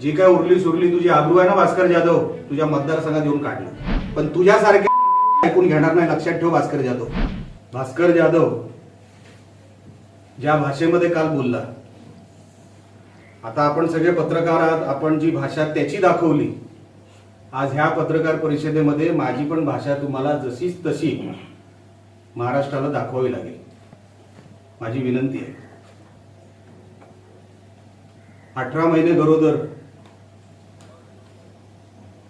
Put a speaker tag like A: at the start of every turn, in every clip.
A: जी काय उरली सुरली तुझी आबरू आहे ना भास्कर जाधव? तुझ्या मतदारसंघात येऊन काढलं. पण तुझ्यासारखे ऐकून घेणार नाही लक्षात ठेव भास्कर जाधव. भास्कर जाधव ज्या भाषेमध्ये काल बोलला आता आपण सगळे पत्रकार आहात आपण जी भाषा त्याची दाखवली आज ह्या पत्रकार परिषदेमध्ये माझी पण भाषा तुम्हाला जशीच तशी महाराष्ट्राला दाखवावी लागेल. माझी विनंती आहे. अठरा महिने गरोदर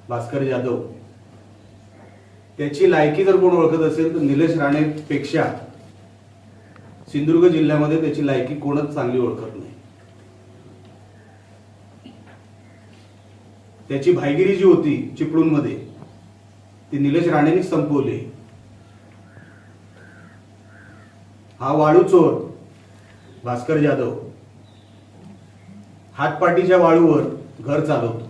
A: भास्कर जाधव त्याची लायकी जर कोण ओळखत असेल तर निलेश राणेपेक्षा सिंधुदुर्ग जिल्ह्यामध्ये त्याची लायकी कोणच चांगली ओळखत नाही. त्याची भाईगिरी जी होती चिपळूणमध्ये ती निलेश राणेनेच संपवली. हा वाळू चोर भास्कर जाधव हातपाटीच्या वाळूवर घर चालवतो.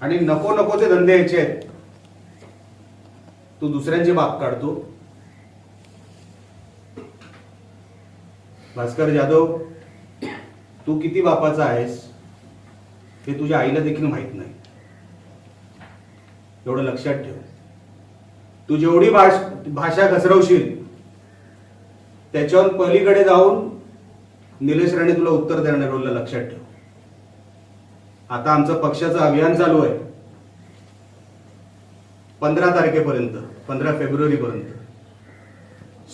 A: आणि नको नको ते धंदे यायचे आहेत. तू दुसऱ्यांची बाप काढतो भास्कर जाधव तू किती बापाचा आहेस हे तुझ्या आईला देखील माहीत नाही. एवढं लक्षात ठेव. तू जेवढी भाष भाषा घसरवशील त्याच्यावर पलीकडे जाऊन निलेश राणे तुला उत्तर देणार एवढं लक्षात ठेव. आता आमचं पक्षाचं अभियान चालू आहे. पंधरा तारखेपर्यंत पंधरा फेब्रुवारीपर्यंत.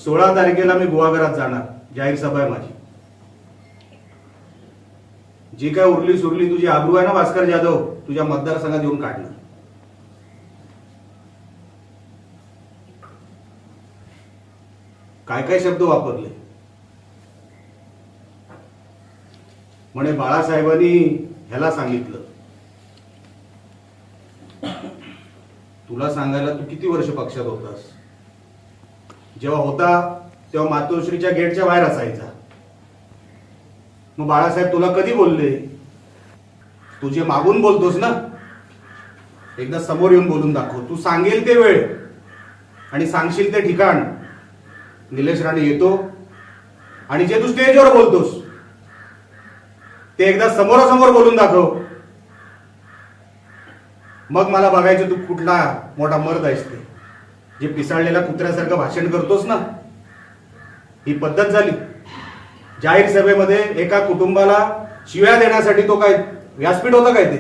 A: सोळा तारखेला मी गोवाघरात जाणार जाहीर सभा आहे माझी. जी काय उरली सुरली तुझी आबरू आहे ना भास्कर जाधव तुझ्या मतदारसंघात येऊन काढणार. काय काय शब्द वापरले? म्हणे बाळासाहेबांनी ह्याला सांगितलं. तुला सांगायला तू किती वर्ष पक्षात होतास? जेव्हा होता तेव्हा मातोश्रीच्या गेटच्या बाहेर असायचा. मग बाळासाहेब तुला कधी बोलले? तुझे मागून बोलतोस ना एकदा समोर येऊन बोलून दाखव. तू सांगेल ते वेळ आणि सांगशील ते ठिकाण. निलेश राणे येतो आणि जे तू स्टेजवर बोलतोस ते एकदा समोरासमोर बोलून दाखव. मग मला बघायचं तू कुठला मोठा मर्द आहेस ते. जे पिसाळलेल्या कुत्र्यासारखं भाषण करतोस ना ही पद्धत झाली. जाहीर सभेमध्ये एका कुटुंबाला शिव्या देण्यासाठी तो काय व्यासपीठ होता काय ते?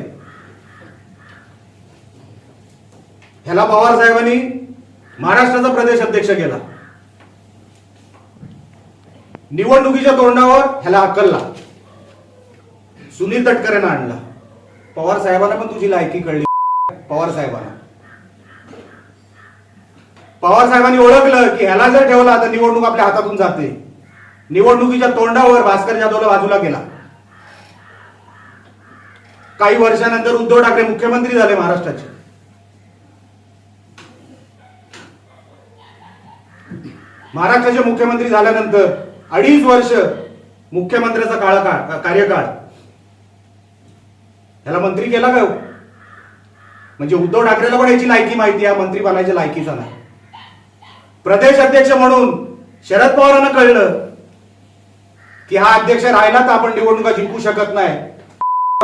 A: ह्याला पवार साहेबांनी महाराष्ट्राचा प्रदेश अध्यक्ष केला. निवडणुकीच्या तोंडावर ह्याला अकलला सुनील तटकरेनं आणला. पवार साहेबांना पण तुझी लायकी कळली. पवार साहेबांना. पवार साहेबांनी ओळखलं की ह्याला जर ठेवला तर निवडणूक आपल्या हातातून जाते. निवडणुकीच्या तोंडावर भास्कर जाधवला बाजूला गेला. काही वर्षानंतर उद्धव ठाकरे मुख्यमंत्री झाले महाराष्ट्राचे. महाराष्ट्राचे मुख्यमंत्री झाल्यानंतर अडीच वर्ष मुख्यमंत्र्याचा काळकाळ कार्यकाळ ह्याला मंत्री केला काय हो? म्हणजे उद्धव ठाकरेला पण याची लायकी माहिती आहे मंत्री बनायच्या लायकीचा नाही. प्रदेश अध्यक्ष म्हणून शरद पवारांना कळलं की हा अध्यक्ष राहिला तर आपण निवडणुका जिंकू शकत नाही.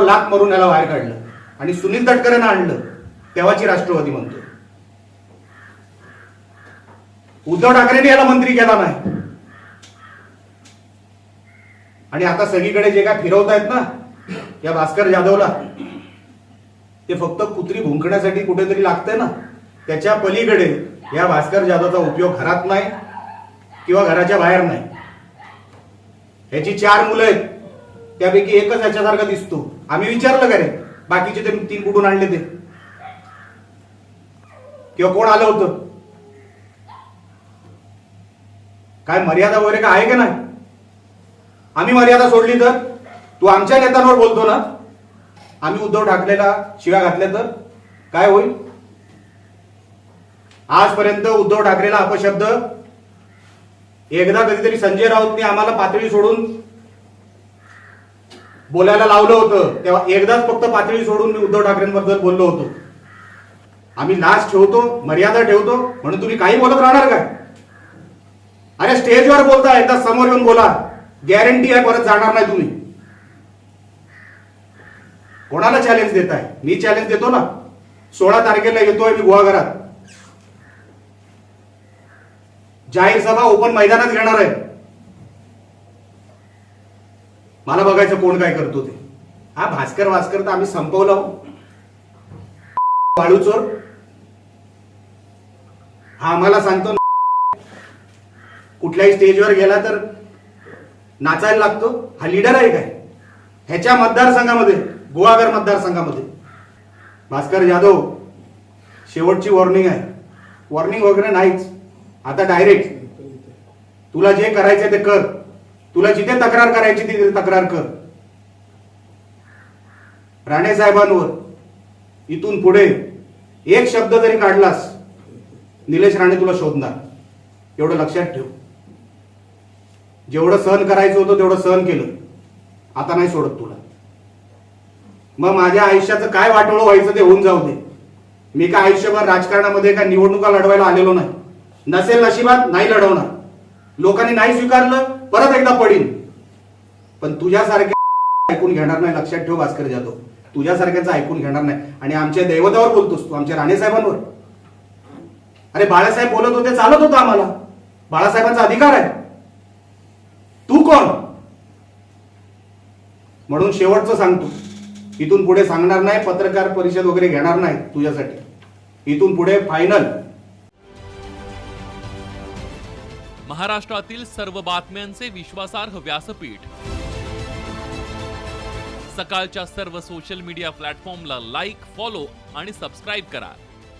A: लाख मारून याला बाहेर काढलं. आणि सुनील तटकरेनं आणलं. तेव्हाची राष्ट्रवादी म्हणतो उद्धव ठाकरेने याला मंत्री केला नाही. आणि आता सगळीकडे जे काय फिरवतायत ना या भास्कर जाधवला ते फक्त कुत्री भुंकण्यासाठी कुठेतरी लागतंय ना. त्याच्या पलीकडे या भास्कर जाधवचा उपयोग घरात नाही किंवा घराच्या बाहेर नाही. ह्याची चार मुलं आहेत. त्यापैकी एकच याच्यासारखा दिसतो. आम्ही विचारलं का रे? बाकीचे ते तीन कुठून आणले ते? किंवा कोण आलं होतं? काय मर्यादा वगैरे काय आहे का नाही? आम्ही मर्यादा सोडली तर? तू आमच्या नेत्यांवर बोलतो ना? आम्ही उद्धव ठाकरेला शिव्या घातल्या तर? काय होईल? आजपर्यंत उद्धव ठाकरेला अपशब्द एकदा कधीतरी संजय राऊतने आम्हाला पातळी सोडून बोलायला लावलं होतं. तेव्हा एकदाच फक्त पातळी सोडून मी उद्धव ठाकरेंबद्दल बोललो होतो. आम्ही लाच ठेवतो मर्यादा ठेवतो म्हणून तुम्ही काही बोलत राहणार काय? अरे स्टेजवर बोलता एकदा समोर येऊन बोला. गॅरंटी आहे परत जाणार नाही तुम्ही. कोणाला चॅलेंज देत आहे मी चॅलेंज देतो ना. सोळा तारखेला येतोय मी गुहागरात जाहीर सभा ओपन मैदानात घेणार आहे. मला बघायचं कोण काय करतो ते. हा भास्कर भास्कर तर आम्ही संपवलं हो. वाळूचोर हा आम्हाला सांगतो कुठल्याही स्टेजवर गेला तर नाचायला लागतो. हा लीडर आहे काय? ह्याच्या मतदारसंघामध्ये. गुहागर मतदारसंघामध्ये. भास्कर जाधव शेवटची वॉर्निंग आहे. वॉर्निंग वगैरे नाहीच. आता डायरेक्ट तुला जे करायचं ते कर. तुला जिथे तक्रार करायची तिथे तक्रार कर. राणे साहेबांवर इथून पुढे एक शब्द जरी काढलास निलेश राणे तुला शोधणार. एवढं लक्षात ठेव. जेवढं सहन करायचं होतं तेवढं सहन केलं. आता नाही सोडत तुला. मग माझ्या आयुष्याचं काय वाटोळं व्हायचं ते होऊन जाऊ दे. मी काय आयुष्यभर राजकारणामध्ये काय निवडणुका लढवायला आलेलो नाही. नसेल नशिबात नाही लढवणार. लोकांनी नाही स्वीकारलं परत एकदा पडीन. पण तुझ्यासारखे ऐकून घेणार नाही लक्षात ठेव भास्कर जाधव. तुझ्यासारख्याचं ऐकून घेणार नाही. आणि आमच्या दैवतावर बोलतोस तू आमच्या राणेसाहेबांवर. अरे बाळासाहेब बोलत होते चालत होतं आम्हाला. बाळासाहेबांचा अधिकार आहे. तू कोण? म्हणून शेवटचं सांगतो. इथून पुढे सांगणार नाही पत्रकार परिषद वगैरे घेणार नाही तुझ्यासाठी. इथून पुढे फायनल
B: महाराष्ट्रातील सर्व बातम्यांचे विश्वासार्ह व्यासपीठ. सकाळच्या सर्व सोशल मीडिया प्लॅटफॉर्मला लाईक फॉलो आणि सबस्क्राईब करा.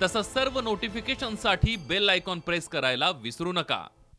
B: तसंच सर्व नोटिफिकेशनसाठी बेल आयकॉन प्रेस करायला विसरू नका.